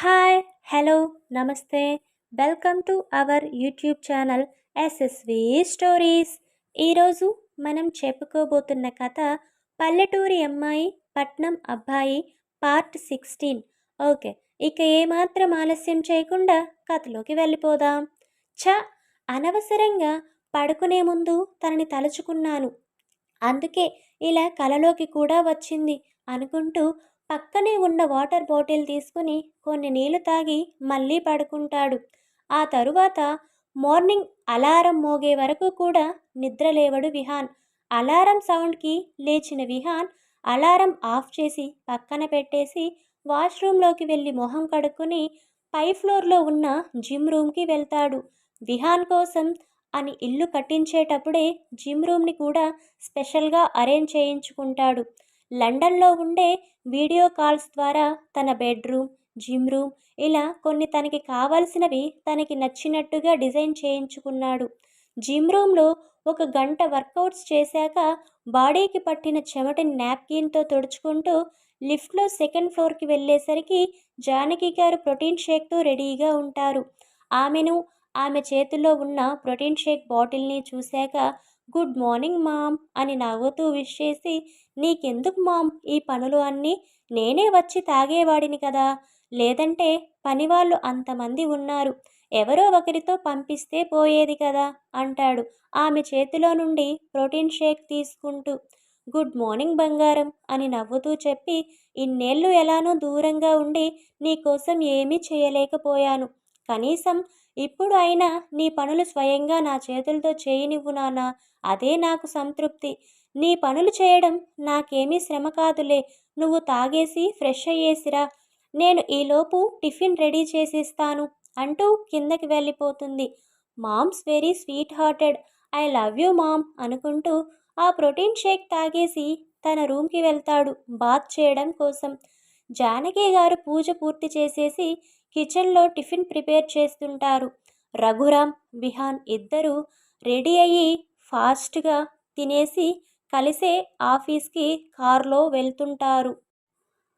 Hi hello నమస్తే. Welcome to our YouTube channel SSV stories ఈరోజు మనం చెప్పుకోబోతున్న కథ పల్లెటూరి అమ్మాయి పట్నం అబ్బాయి పార్ట్ సిక్స్టీన్ ఓకే ఇక ఏమాత్రం ఆలస్యం చేయకుండా కథలోకి వెళ్ళిపోదాం. ఛ అనవసరంగా పడుకునే ముందు తనని తలుచుకున్నాను. అందుకే ఇలా కలలోకి కూడా వచ్చింది అనుకుంటూ పక్కనే ఉన్న వాటర్ బాటిల్ తీసుకుని కొన్ని నీళ్ళు తాగి మళ్ళీ పడుకుంటాడు. ఆ తరువాత మార్నింగ్ అలారం మోగే వరకు కూడా నిద్రలేవడు విహాన్. అలారం సౌండ్కి లేచిన విహాన్ అలారం ఆఫ్ చేసి పక్కన పెట్టేసి వాష్రూమ్లోకి వెళ్ళి మొహం కడుక్కుని పై ఫ్లోర్లో ఉన్న జిమ్ రూమ్కి వెళ్తాడు. విహాన్ కోసం అని ఇల్లు కట్టించేటప్పుడే జిమ్ రూమ్ని కూడా స్పెషల్గా అరేంజ్ చేయించుకుంటాడు. లండన్లో ఉండే వీడియో కాల్స్ ద్వారా తన బెడ్రూమ్ జిమ్ రూమ్ ఇలా కొన్ని తనకి కావలసినవి తనకి నచ్చినట్టుగా డిజైన్ చేయించుకున్నాడు. జిమ్ రూమ్లో ఒక గంట వర్కౌట్స్ చేశాక బాడీకి పట్టిన చెమటని నాప్కిన్తో తుడుచుకుంటూ లిఫ్ట్లో సెకండ్ ఫ్లోర్కి వెళ్ళేసరికి జానకి గారు ప్రోటీన్ షేక్తో రెడీగా ఉంటారు. ఆమెను ఆమె చేతిలో ఉన్న ప్రోటీన్ షేక్ బాటిల్ని చూశాక గుడ్ మార్నింగ్ మామ్ అని నవ్వుతూ విష్ చేసి నీకెందుకు మామ్ ఈ పనులు అన్నీ? నేనే వచ్చి తాగేవాడిని కదా. లేదంటే పనివాళ్ళు అంతమంది ఉన్నారు. ఎవరో ఒకరితో పంపిస్తే పోయేది కదా అంటాడు ఆమె చేతిలో నుండి ప్రోటీన్ షేక్ తీసుకుంటూ. గుడ్ మార్నింగ్ బంగారం అని నవ్వుతూ చెప్పి ఇన్నేళ్ళు ఎలానో దూరంగా ఉండి నీకోసం ఏమీ చేయలేకపోయాను. కనీసం ఇప్పుడు అయినా నీ పనులు స్వయంగా నా చేతులతో చేయనివ్వు నాన్న. అదే నాకు సంతృప్తి. నీ పనులు చేయడం నాకేమీ శ్రమ కాదులే. నువ్వు తాగేసి ఫ్రెష్ అయ్యేసిరా. నేను ఈలోపు టిఫిన్ రెడీ చేసిస్తాను అంటూ కిందకి వెళ్ళిపోతుంది. Mom's very sweet hearted. I love you mom అనుకుంటూ ఆ ప్రోటీన్ షేక్ తాగేసి తన రూమ్కి వెళ్తాడు బాత్ చేయడం కోసం. జానకి గారు పూజ పూర్తి చేసేసి కిచెన్లో టిఫిన్ ప్రిపేర్ చేస్తుంటారు. రఘురామ్ విహాన్ ఇద్దరు రెడీ అయ్యి ఫాస్ట్గా తినేసి కలిసే ఆఫీస్కి కారులో వెళ్తుంటారు.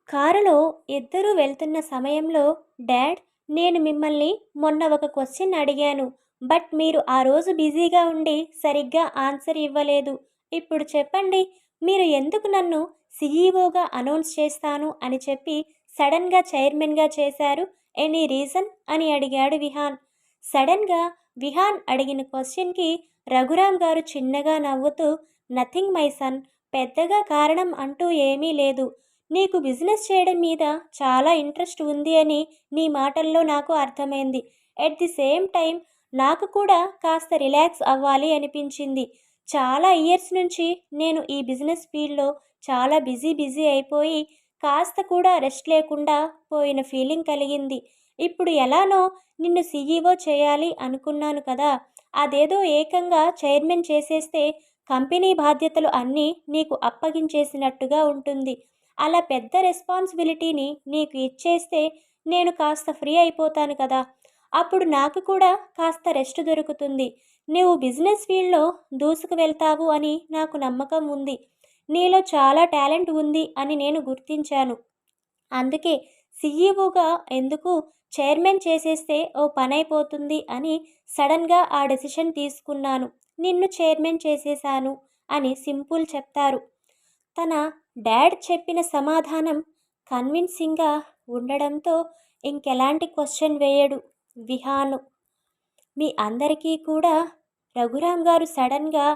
కారులో ఇద్దరు వెళ్తున్న సమయంలో డాడ్ నేను మిమ్మల్ని మొన్న ఒక క్వశ్చన్ అడిగాను బట్ మీరు ఆ రోజు బిజీగా ఉండి సరిగ్గా ఆన్సర్ ఇవ్వలేదు. ఇప్పుడు చెప్పండి మీరు ఎందుకు నన్ను సీఈఓగా అనౌన్స్ చేస్తాను? అని చెప్పి సడన్గా చైర్మన్గా చేశారు ఎనీ రీజన్ అని అడిగాడు విహాన్. సడన్గా విహాన్ అడిగిన క్వశ్చన్కి రఘురామ్ గారు చిన్నగా నవ్వుతూ నథింగ్ మై సన్ పెద్దగా కారణం అంటూ ఏమీ లేదు. నీకు బిజినెస్ చేయడం మీద చాలా ఇంట్రెస్ట్ ఉంది అని నీ మాటల్లో నాకు అర్థమైంది. ఎట్ ది సేమ్ టైం నాకు కూడా కాస్త రిలాక్స్ అవ్వాలి అనిపించింది. చాలా ఇయర్స్ నుంచి నేను ఈ బిజినెస్ ఫీల్డ్లో చాలా బిజీ బిజీ అయిపోయి కాస్త కూడా రెస్ట్ లేకుండా పోయిన ఫీలింగ్ కలిగింది. ఇప్పుడు ఎలానో నిన్ను సీఈఓ చేయాలి అనుకున్నాను కదా అదేదో ఏకంగా చైర్మన్ చేసేస్తే కంపెనీ బాధ్యతలు అన్నీ నీకు అప్పగించేసినట్టుగా ఉంటుంది. అలా పెద్ద రెస్పాన్సిబిలిటీని నీకు ఇచ్చేస్తే నేను కాస్త ఫ్రీ అయిపోతాను కదా అప్పుడు నాకు కూడా కాస్త రెస్ట్ దొరుకుతుంది. నువ్వు బిజినెస్ ఫీల్డ్లో దూసుకు వెళ్తావు అని నాకు నమ్మకం ఉంది. నీలో చాలా టాలెంట్ ఉంది అని నేను గుర్తించాను. అందుకే సీఈఓగా ఎందుకు చైర్మన్ చేసేస్తే ఓ పని అయిపోతుంది అని సడన్గా ఆ డెసిషన్ తీసుకున్నాను. నిన్ను చైర్మన్ చేసేశాను అని సింపుల్ చెప్తారు. తన డాడ్ చెప్పిన సమాధానం కన్విన్సింగ్గా ఉండడంతో ఇంకెలాంటి క్వశ్చన్ వేయడు విహాను. మీ అందరికీ కూడా రఘురామ్ గారు సడన్గా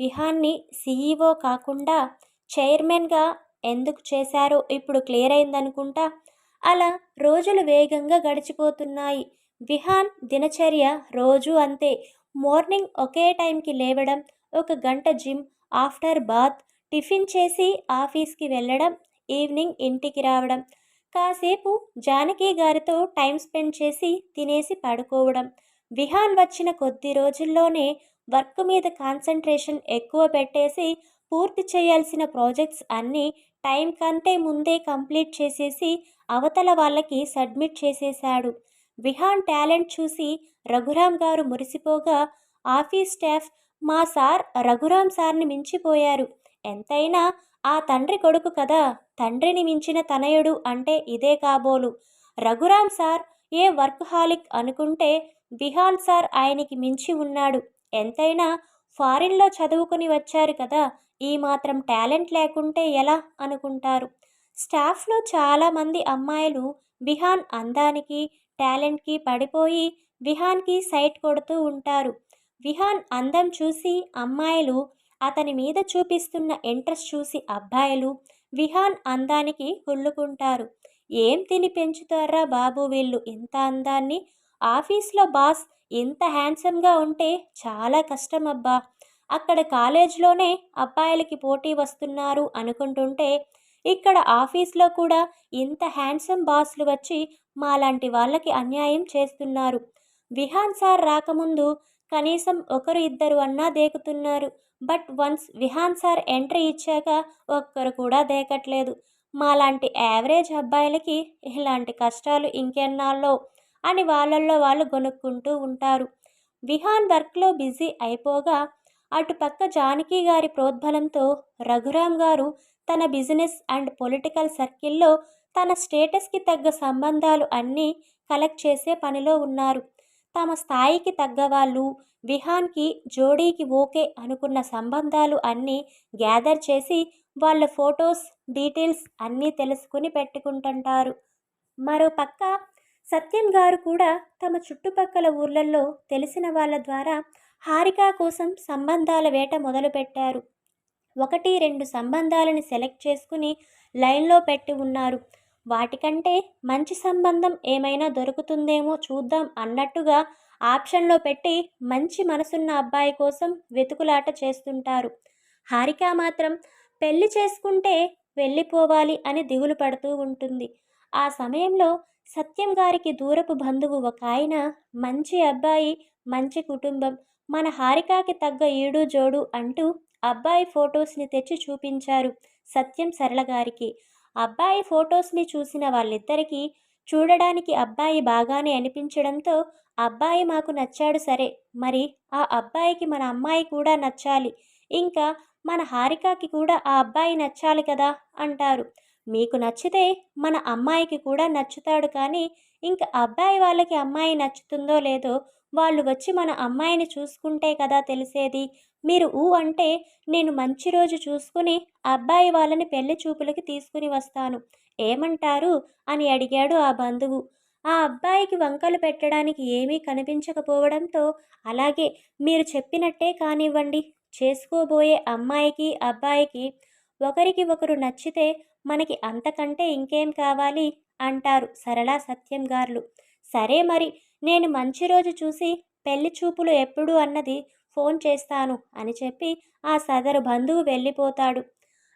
విహాన్ని సీఈఓ కాకుండా చైర్మన్గా ఎందుకు చేశారో ఇప్పుడు క్లియర్ అయిందనుకుంటా? అలా రోజులు వేగంగా గడిచిపోతున్నాయి. విహాన్ దినచర్య రోజు అంతే. మార్నింగ్ ఒకే టైంకి లేవడం ఒక గంట జిమ్ ఆఫ్టర్ బాత్ టిఫిన్ చేసి ఆఫీస్కి వెళ్ళడం ఈవినింగ్ ఇంటికి రావడం కాసేపు జానకి గారితో టైం స్పెండ్ చేసి తినేసి పడుకోవడం విహాన్ వచ్చిన కొద్ది రోజుల్లోనే వర్క్ మీద కాన్సన్ట్రేషన్ ఎక్కువ పెట్టేసి పూర్తి చేయాల్సిన ప్రాజెక్ట్స్ అన్నీ టైం కంటే ముందే కంప్లీట్ చేసేసి అవతల వాళ్ళకి సబ్మిట్ చేసేశాడు. విహాన్ టాలెంట్ చూసి రఘురామ్ గారు మురిసిపోగా ఆఫీస్ స్టాఫ్ మా సార్ రఘురామ్ సార్ని మించిపోయారు. ఎంతైనా ఆ తండ్రి కొడుకు కదా తండ్రిని మించిన తనయుడు అంటే ఇదే కాబోలు. Raghuram sir a workaholic అనుకుంటే విహాన్ సార్ ఆయనకి మించి ఉన్నాడు. ఎంతైనా ఫారిన్లో చదువుకుని వచ్చారు కదా ఈ మాత్రం టాలెంట్ లేకుంటే ఎలా? అనుకుంటారు. స్టాఫ్లో చాలామంది అమ్మాయిలు విహాన్ అందానికి టాలెంట్కి పడిపోయి విహాన్కి సైట్ కొడుతూ ఉంటారు. విహాన్ అందం చూసి అమ్మాయిలు అతని మీద చూపిస్తున్న ఇంట్రెస్ట్ చూసి అబ్బాయిలు విహాన్ అందానికి హుల్లుకుంటారు ఏం తిని పెంచుతారా బాబు వీళ్ళు ఇంత అందాన్ని? ఆఫీస్లో బాస్ ఇంత హ్యాండ్సమ్గా ఉంటే చాలా కష్టం అబ్బా అక్కడ కాలేజ్లోనే అబ్బాయిలకి పోటీ వస్తున్నారు అనుకుంటుంటే ఇక్కడ ఆఫీస్లో కూడా ఇంత హ్యాండ్సమ్ బాస్లు వచ్చి మాలాంటి వాళ్ళకి అన్యాయం చేస్తున్నారు. విహాన్ సార్ రాకముందు కనీసం ఒకరు ఇద్దరు అన్నా దేకుతున్నారు. But once Vihaan sir entry ఇచ్చాక ఒక్కరు కూడా దేకట్లేదు. మాలాంటి యావరేజ్ అబ్బాయిలకి ఇలాంటి కష్టాలు ఇంకెన్నాళ్ళో అని వాళ్ళల్లో వాళ్ళు గొనుక్కుంటూ ఉంటారు. విహాన్ వర్క్లో బిజీ అయిపోగా అటుపక్క జానకి గారి ప్రోద్బలంతో రఘురామ్ గారు తన బిజినెస్ అండ్ పొలిటికల్ సర్కిల్లో తన స్టేటస్కి తగ్గ సంబంధాలు అన్నీ కలెక్ట్ చేసే పనిలో ఉన్నారు. తమ స్థాయికి తగ్గవాళ్ళు విహాన్కి జోడీకి ఓకే అనుకున్న సంబంధాలు అన్నీ గ్యాదర్ చేసి వాళ్ళ ఫొటోస్ డీటెయిల్స్ అన్నీ తెలుసుకుని పెట్టుకుంటుంటారు. మరో పక్క సత్యం గారు కూడా తమ చుట్టుపక్కల ఊర్లలో తెలిసిన వాళ్ళ ద్వారా హారిక కోసం సంబంధాల వేట మొదలుపెట్టారు. ఒకటి రెండు సంబంధాలని సెలెక్ట్ చేసుకుని లైన్లో పెట్టి ఉన్నారు. వాటికంటే మంచి సంబంధం ఏమైనా దొరుకుతుందేమో చూద్దాం అన్నట్టుగా ఆప్షన్లో పెట్టి మంచి మనసున్న అబ్బాయి కోసం వెతుకులాట చేస్తుంటారు. హారిక మాత్రం పెళ్ళి చేసుకుంటే వెళ్ళిపోవాలి అని దిగులు పడుతూ ఉంటుంది. ఆ సమయంలో సత్యం గారికి దూరపు బంధువు ఒక ఆయన మంచి అబ్బాయి మంచి కుటుంబం మన హారికాకి తగ్గ ఏడు జోడు అంటూ అబ్బాయి ఫొటోస్ని తెచ్చి చూపించారు సత్యం సరళ గారికి. అబ్బాయి ఫొటోస్ని చూసిన వాళ్ళిద్దరికీ చూడడానికి అబ్బాయి బాగానే అనిపించడంతో అబ్బాయి మాకు నచ్చాడు సరే మరి ఆ అబ్బాయికి మన అమ్మాయి కూడా నచ్చాలి ఇంకా మన హారికకి కూడా ఆ అబ్బాయి నచ్చాలి కదా అంటారు. మీకు నచ్చితే మన అమ్మాయికి కూడా నచ్చుతాడు కానీ ఇంకా అబ్బాయి వాళ్ళకి అమ్మాయి నచ్చుతుందో లేదో వాళ్ళు వచ్చి మన అమ్మాయిని చూసుకుంటే కదా తెలిసేది. మీరు ఊ అంటే నేను మంచి రోజు చూసుకుని అబ్బాయి వాళ్ళని పెళ్ళి చూపులకి తీసుకుని వస్తాను. ఏమంటారు? అని అడిగాడు ఆ బంధువు. ఆ అబ్బాయికి వంకలు పెట్టడానికి ఏమీ కనిపించకపోవడంతో అలాగే మీరు చెప్పినట్టే కానివ్వండి. చేసుకోబోయే అమ్మాయికి అబ్బాయికి ఒకరికి ఒకరు నచ్చితే మనకి అంతకంటే ఇంకేం కావాలి? అంటారు సరళా సత్యం గారులు సరే మరి నేను మంచి రోజు చూసి పెళ్ళి చూపులు ఎప్పుడు అన్నది ఫోన్ చేస్తాను అని చెప్పి ఆ సదరు బంధువు వెళ్ళిపోతాడు.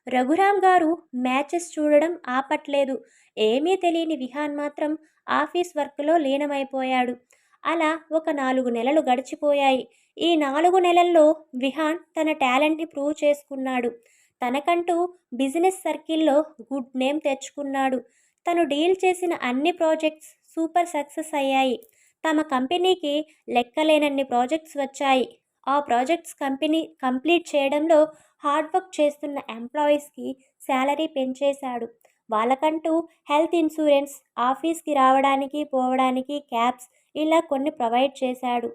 రఘురామ్ గారు మ్యాచెస్ చూడడం ఆపట్లేదు. ఏమీ తెలియని విహాన్ మాత్రం ఆఫీస్ వర్క్లో లీనమైపోయాడు. అలా ఒక నాలుగు నెలలు గడిచిపోయాయి. ఈ నాలుగు నెలల్లో విహాన్ తన టాలెంట్ని ప్రూవ్ చేసుకున్నాడు. తనకంటూ బిజినెస్ సర్కిల్లో గుడ్ నేమ్ తెచ్చుకున్నాడు. తను డీల్ చేసిన అన్ని ప్రాజెక్ట్స్ సూపర్ సక్సెస్ అయ్యాయి. తమ కంపెనీకి లెక్కలేనన్ని ప్రాజెక్ట్స్ వచ్చాయి. ఆ ప్రాజెక్ట్స్ కంపెనీ కంప్లీట్ చేయడంలో హార్డ్ వర్క్ చేస్తున్న ఎంప్లాయీస్కి శాలరీ పెంచేశాడు. వాళ్ళకంటూ హెల్త్ ఇన్సూరెన్స్ ఆఫీస్కి రావడానికి పోవడానికి క్యాబ్స్ ఇలా కొన్ని ప్రొవైడ్ చేశాడు.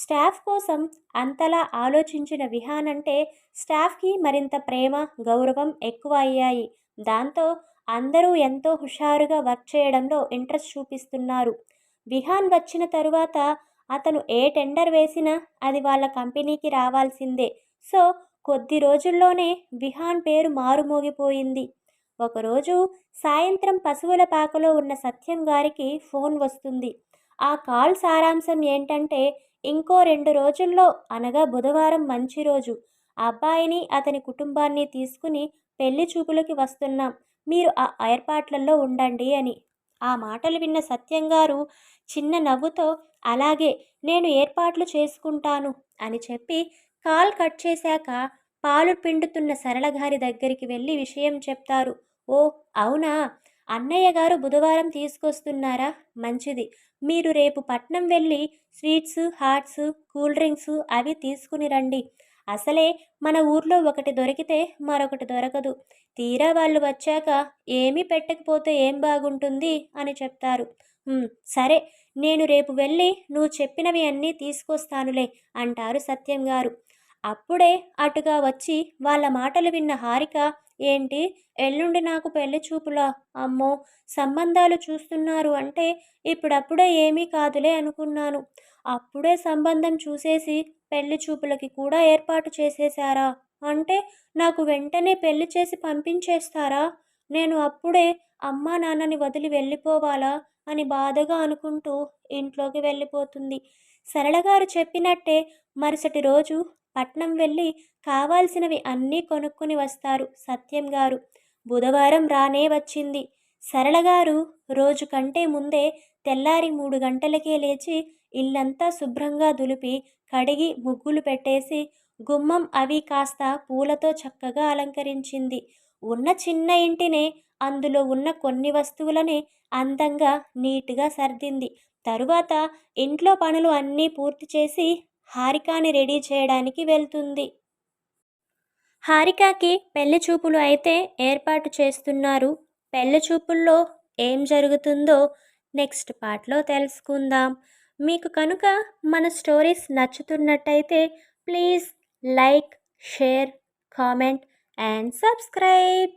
స్టాఫ్ కోసం అంతలా ఆలోచించిన విహాన్ అంటే స్టాఫ్కి మరింత ప్రేమ గౌరవం ఎక్కువ అయ్యాయి. దాంతో అందరూ ఎంతో హుషారుగా వర్క్ చేయడంలో ఇంట్రెస్ట్ చూపిస్తున్నారు. విహాన్ వచ్చిన తరువాత అతను ఏ టెండర్ వేసినా అది వాళ్ళ కంపెనీకి రావాల్సిందే. సో కొద్ది రోజుల్లోనే విహాన్ పేరు మారుమోగిపోయింది. ఒకరోజు సాయంత్రం పశువుల పాకలో ఉన్న సత్యం గారికి ఫోన్ వస్తుంది. ఆ కాల్ సారాంశం ఏంటంటే ఇంకో రెండు రోజుల్లో అనగా బుధవారం మంచి రోజు. అబ్బాయిని అతని కుటుంబాన్ని తీసుకుని పెళ్ళి చూపులకి వస్తున్నాం. మీరు ఆ ఏర్పాట్లలో ఉండండి అని. ఆ మాటలు విన్న సత్యం గారు చిన్న నవ్వుతో అలాగే నేను ఏర్పాట్లు చేసుకుంటాను అని చెప్పి కాల్ కట్ చేశాక పాలు పిండుతున్న సరళ గారి దగ్గరికి వెళ్ళి విషయం చెప్తారు. ఓ అవునా? అన్నయ్య గారు బుధవారం తీసుకొస్తున్నారా? మంచిది. మీరు రేపు పట్నం వెళ్ళి స్వీట్స్ హాట్స్ కూల్ డ్రింక్స్ అవి తీసుకుని రండి. అసలే మన ఊర్లో ఒకటి దొరికితే మరొకటి దొరకదు. తీరా వాళ్ళు వచ్చాక ఏమీ పెట్టకపోతే ఏం బాగుంటుంది అని చెప్తారు. సరే నేను రేపు వెళ్ళి నువ్వు చెప్పినవి అన్నీ తీసుకొస్తానులే అంటారు సత్యం గారు. అప్పుడే అటుగా వచ్చి వాళ్ళ మాటలు విన్న హారిక ఏంటి? ఎల్లుండి నాకు పెళ్ళి చూపులా? అమ్మో! సంబంధాలు చూస్తున్నారు అంటే ఇప్పుడప్పుడే ఏమీ కాదులే అనుకున్నాను. అప్పుడే సంబంధం చూసేసి పెళ్ళి చూపులకి కూడా ఏర్పాటు చేసేశారా? అంటే నాకు వెంటనే పెళ్ళి చేసి పంపించేస్తారా? నేను అప్పుడే అమ్మా నాన్నని వదిలి వెళ్ళిపోవాలా? అని బాధగా అనుకుంటూ ఇంట్లోకి వెళ్ళిపోతుంది. సరళగారు చెప్పినట్టే మరుసటి రోజు పట్నం వెళ్ళి కావాల్సినవి అన్నీ కొనుక్కుని వస్తారు. సత్యం గారు బుధవారం రానే వచ్చింది. సరళగారు రోజు కంటే ముందే తెల్లారి మూడు గంటలకే లేచి ఇల్లంతా శుభ్రంగా దులిపి కడిగి ముగ్గులు పెట్టేసి గుమ్మం అవి కాస్త పూలతో చక్కగా అలంకరించింది. ఉన్న చిన్న ఇంటినే అందులో ఉన్న కొన్ని వస్తువులనే అందంగా నీట్గా సర్దింది. తరువాత ఇంట్లో పనులు అన్నీ పూర్తి చేసి హారికాని రెడీ చేయడానికి వెళ్తుంది. హారికాకి పెళ్ళి చూపులు అయితే ఏర్పాటు చేస్తున్నారు. పెళ్ళి చూపుల్లో ఏం జరుగుతుందో నెక్స్ట్ పార్ట్లో తెలుసుకుందాం. మీకు కనుక మన stories నచ్చుతున్నట్టయితే please like share comment and subscribe.